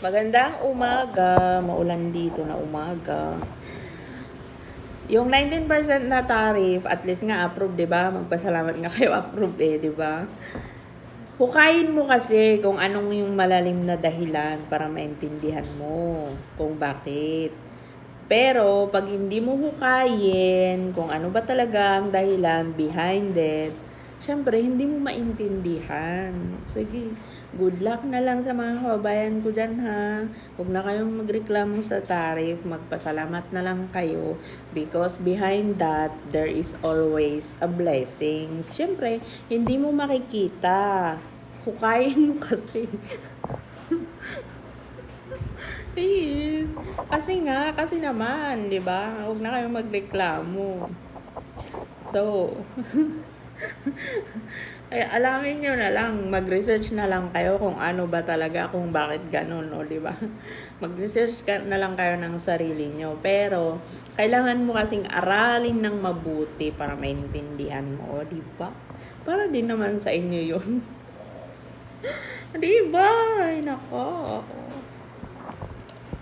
Magandang umaga, maulan dito na umaga. Yung 19% na tariff, at least nga approve, 'di ba? Magpasalamat nga kayo approve eh, 'di ba? Hukayin mo kasi kung anong yung malalim na dahilan para maintindihan mo kung bakit. Pero pag hindi mo hukayin kung ano ba talaga ang dahilan behind it, syempre hindi mo maintindihan. Sige, good luck na lang sa mga kababayan ko dyan ha. Huwag na kayong magreklamo sa tariff, magpasalamat na lang kayo because behind that, there is always a blessing. Syempre, hindi mo makikita. Hukayin mo kasi. Please. Kasi nga, kasi naman, di ba? Huwag na kayong magreklamo. So, ay alamin nyo na lang, mag-research na lang kayo kung ano ba talaga, kung bakit ganun, o di ba? Mag-research na lang kayo ng sarili nyo. Pero, kailangan mo kasing aralin ng mabuti para maintindihan mo, di ba? Para din naman sa inyo yun. di ba? Ay, nako.